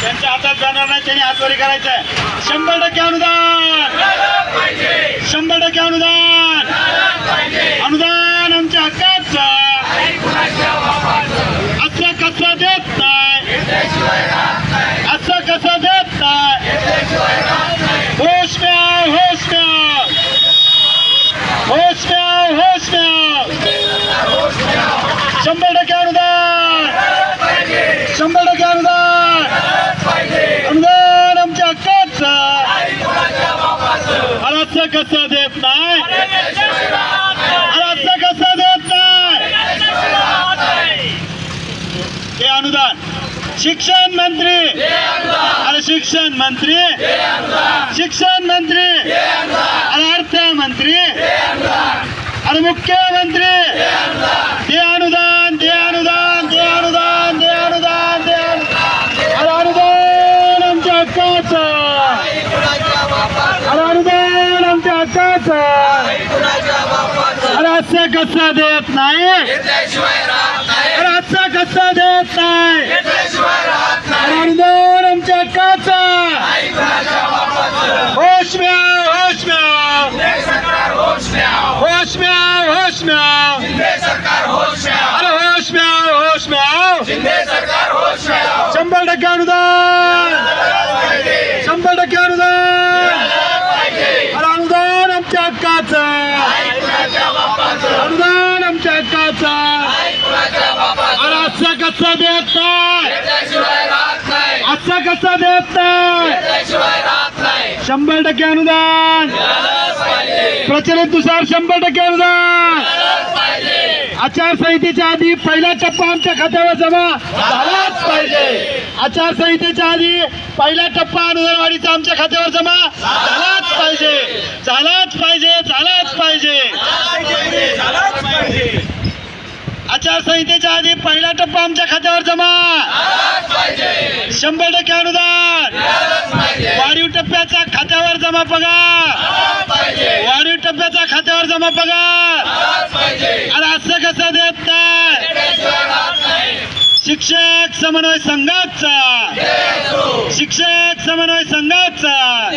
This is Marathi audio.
त्यांच्या हातात जाणार नाही त्यांनी हातवारी करायचं आहे शंभर टक्के अनुदान! शंभर टक्के अनुदान! अनुदान आमच्या हक्काचं! असं कसं देत नाही. असं कसं देत नाही. होश म्या होश म्या होश म्या होश म्या शंभर टक्के अनुदान! शंभर टक्के असं कसं देत नाही? असं कसं देत नाही? हे अनुदान. शिक्षण मंत्री. अरे शिक्षण मंत्री. शिक्षण मंत्री. अरे अर्थमंत्री. अरे मुख्यमंत्री. दे अनुदान दे अनुदान दे अनुदान दे अनुदान अरे अनुदान आमच्या हक्काचं अरे अनुदान आमच्या हक्काचं अरे कसा देत नाही? रस्ता कसा देत नाही? अरे आमच्या काचा. होश म्याव होश म्याव होश म्याव होश म्याव अरे होश म्याव होश शंभर टक्के अनुदान. शंभर टक्के अनुदान. अनुदान आमच्या हक्काचं अरे असं कसं देत नाही. असं कसं देत नाही. शंभर टक्के अनुदान. प्रचलितनुसार शंभर टक्के अनुदान. आचारसंहितेच्या आधी पहिला टप्पा आमच्या खात्यावर जमा झालाच पाहिजे. आचारसंहितेच्या आधी पहिला टप्पा अनुदान वाढीचा आमच्या खात्यावर जमा झालाच पाहिजे झालाच पाहिजे झालाच पाहिजे आचारसंहितेच्या आधी पहिला टप्पा आमच्या खात्यावर जमा. शंभर टक्के अनुदान. वाढीव टप्प्याचा खात्यावर जमा पगार. वाढीव टप्प्याचा खात्यावर जमा पगार. अरे असं कसं देत नाही? शिक्षक समन्वय संघाचा. शिक्षक समन्वय संघाचा.